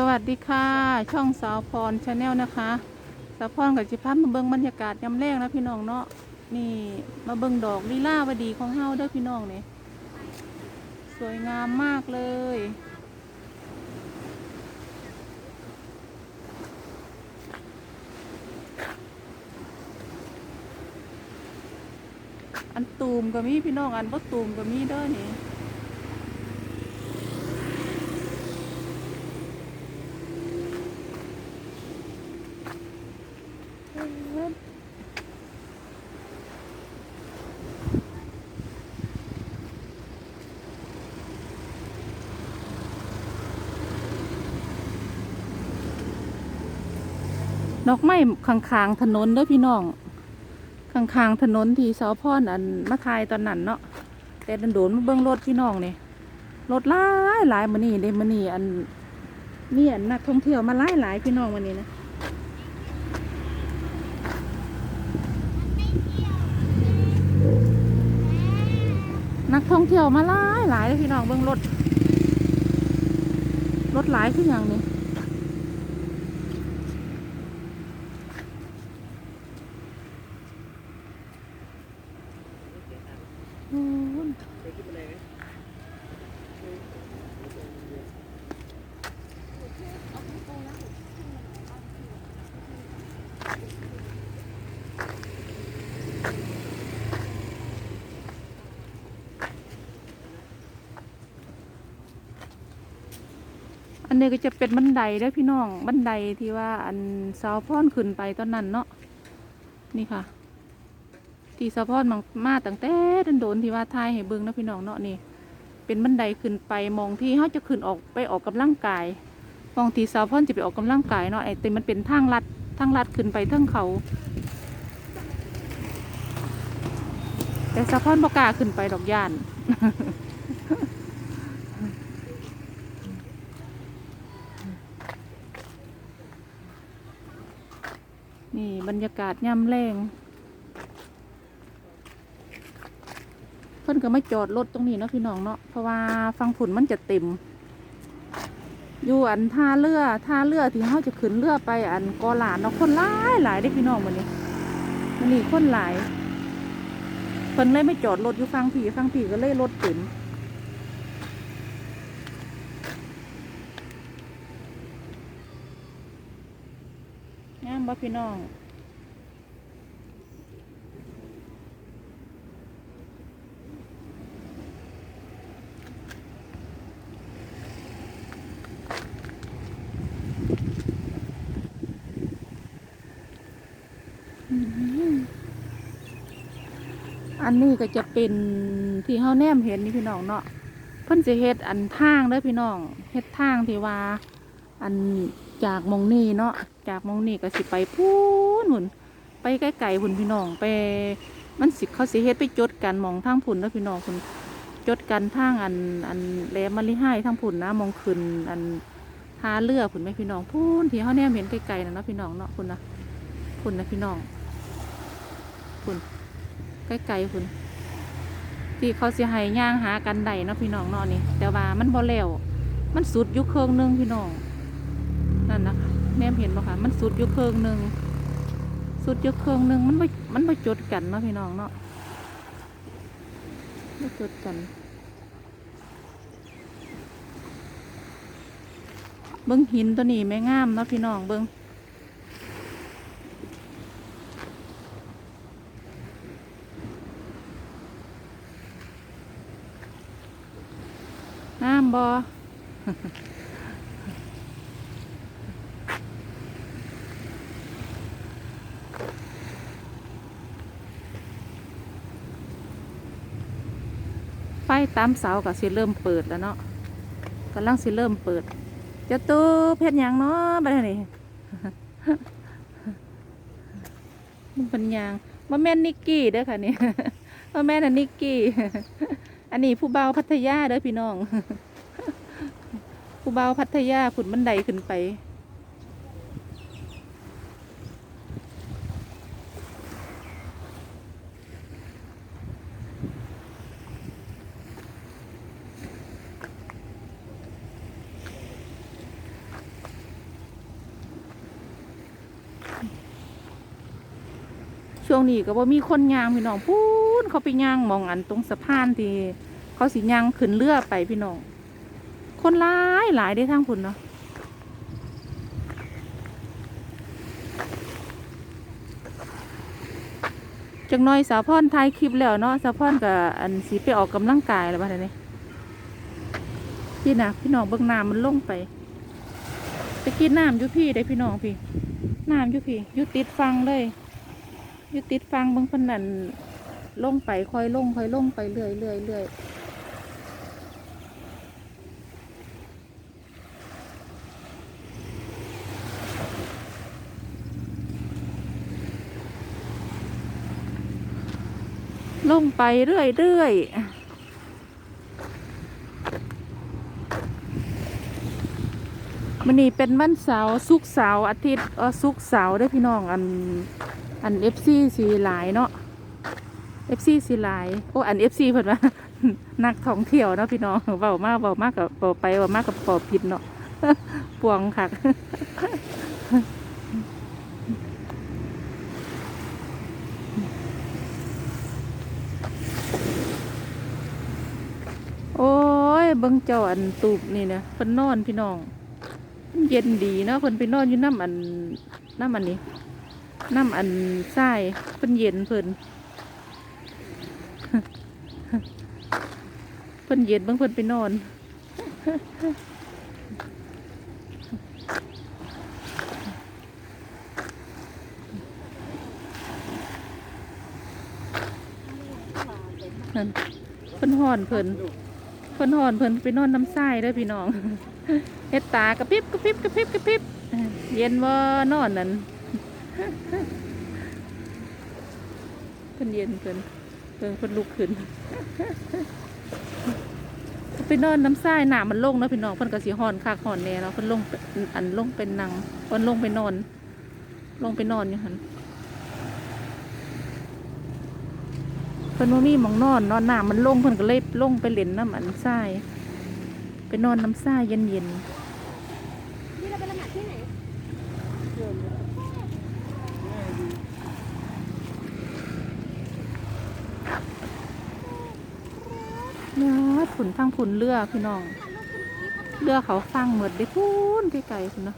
สวัสดีค่ะ ช่องสาวพรชาแนลนะคะสาวพรกับจิพัฒมาเบิ่งบรรยากาศยามแรกนะพี่น้องเนาะนี่มาเบิ่งดอกลีลาวดีของเฮาเด้อพี่น้องเนี่ยสวยงามมากเลย อันตูมก็มีพี่น้องอันบ่ตูมก็มีเด้อนี่ ดอกไม้ข้างๆถนนเด้อพี่น้องข้างๆถนนที่สาพรอันมาทายตอนนั้นเนาะแต่ดันโดนมาเบิ่งรถพี่น้องนี่รถหลายหลายมื้อนี้เดมื้อนี้อันมีอันนักท่องเที่ยวมาหลายหลายพี่น้องวันนี้นะนักท่องเที่ยวมาหลายหลายเลยพี่น้องเบิ่งรถรถหลายคืออย่างนี้ มอันนี้ก็จะเป็นบันไดเด้อพี่น้อง บันไดที่ว่าอันสาวพ่อนขึ้นไปตอนนั้นเนาะนี่ค่ะ ที่สะพอนมามาตั้งแต่ดันโดนที่ว่าทายให้เบิ่งนะพี่น้องเนาะนี่ เป็นบันไดขึ้นไปมองที่เขาจะขึ้นออกไปออกกำลังกายมองที่สาวพอนจะไปออกกำลังกายเนาะไอ้แต่มันเป็นทางลัดทางลัดขึ้นไปทั้งเขา แต่สาวพอนบอกาขึ้นไปดอกย่านนี่บรรยากาศย่ำแรง พิ่นก็ไม่จอดรถตรงนี้เนาะพี่น้องเนาะเพราะว่าฟังผุนมันจะเต็ม อยู่อันท่าเรือท่าเรือที่เขาจะขึ้นเรือไปอันกอหลานเนาะคนหลายหลายได้พี่น้องวันนี้มันนี่คนหลายเพิ่นเลยไม่จอดรถอยู่ฟังผีฟังผีก็เลยรถเต็มงามบ่พี่น้อง อันนี้ก็จะเป็นที่เฮาแนมเห็นนี่พี่น้องเนาะเพิ่นจะเฮ็ดอันทางเด้อพี่น้องเฮ็ดทางที่ว่า อันจากมองนี่เนาะจากมองนี่ก็สิไปพูนหุ่นไปไกลๆหุ่นพี่น้องไป มันสิเขาสิเฮ็ดไปจดกันมองทางพุ่นเด้อพี่น้องพุ่นจดกันทางอันอันแหลมมะลิไห้ทางพุ่นนะมองขึ้นอันหาเรือพุ่นไหมพี่น้องพูนที่เฮาแนมเห็นไกลๆนะเนาะพี่น้องเนาะพุ่นะพุ่นะพี่น้องพุ่น ใกล้ๆคุณที่เขาเสียหายย่างหากันไดเนาะพี่น้องเนาะนี่ แต่ว่ามันบ่แล้วมันสุดยู่เครื่องหนึงพี่น้องนั่นนะคะแนมเห็นบ่คะมันสุดยู่เครื่องหนึงสุดยู่เครื่องหนึงมันไม่มันไม่จดกันเนาะพี่น้องเนาะไม่จดกันเบิ้งหินตัวนี้ไม่งามเนาะพี่น้องเบิ้ง้ำบอไฟตามเสาก็สิเริ่มเปิดแล้วเนาะกำลังสิเริ่มเปิดจะตู้เพชรยังเนาะบัดนี้มันเป็นยางมาแม่นนิกกี้เด้อค่ะนี่มาแม่นนิกกี้ อันนี้ผู้เบาพัทยาเด้อพี่น้อง ผู้เบาพัทยาขุดบันไดขึ้นไป ช่วงนี้ก็บ่มีคนย่างพี่น้องพูนเขาไปย่างมองอันตรงสะพานที่เขาสิย่างขึ้นเรือไปพี่น้อง คนหลายหลายได้ทั้งพุ่นเนาะจักหน้อยสาวพรถ่ายคลิปแล้วเนาะสาวพรกับอันสีไปออกกำลังกายแล้วบ้านี้พี่นะพี่น้องเบื้องน้ำมันลงไปไปกินน้ำอยู่พี่ได้พี่น้องพี่น้ำอยู่พี่ยู่ติดฟังเลย อยู่ติดฟังบางคนนั่นลงไปค่อยลงค่อยลงไปเรื่อยเรื่อยเรื่อยลงไปเรื่อยเรื่อย มันนี่เป็นวันเสาร์สุกเสาร์อาทิตย์เออสุกเสาร์ได้พี่น้องอันอันเอฟซีสีหลายเนาะเอฟซีสีหลายโอ้อันเอฟซีเพิ่นว่านักท่องเที่ยวเนาะพี่น้องเบามากเบามากกับเบาไปเบามากกับเบผิดเนาะปวงค่ะโอ้ยเบิ่งเจ้าอันตูบนี่นะเพิ่นนอนพี่น้อง เย็นดีเนาะเพิ่นไปนอนอยู่น้ำอันน้ำอันนี้น้ำอันทรายเพิ่นเย็นเพิ่นเพิ่นเย็นเบางเพิ่นไปนอนเพิ่นห่อนเพิ่นเพิ่นห่อนเพิ่นไปนอนน้ำทรายเด้อพี่น้อง เฮ็ดตากระพริบกระพริบกระพริบกระพริบเย็นว่านอนนั่นเพิ่นเย็นเพิ่นเพิ่นเพิ่นลุกขึ้นไปนอนน้ำทรายหนามันลงเนาะพี่น้องเพิ่นก็สิห่อนคักห่อนแน่เนาะเพิ่นลงอันลงเป็นนังเพิ่นลงไปนอน ลงไปนอนอยู่หั่นเพิ่นบ่มีมองนอนนอนหนามันลงเพิ่นก็เลยลงไปเล่นน้ำอันทรายไปนอนน้ำทรายเย็นนี่เราไปละหมาดที่ไหน เนะฝุ่นทางฝุ่นเลือพี่น้อง เลือเขาฟังเหมือดได้พูนไกลๆคุณเนาะ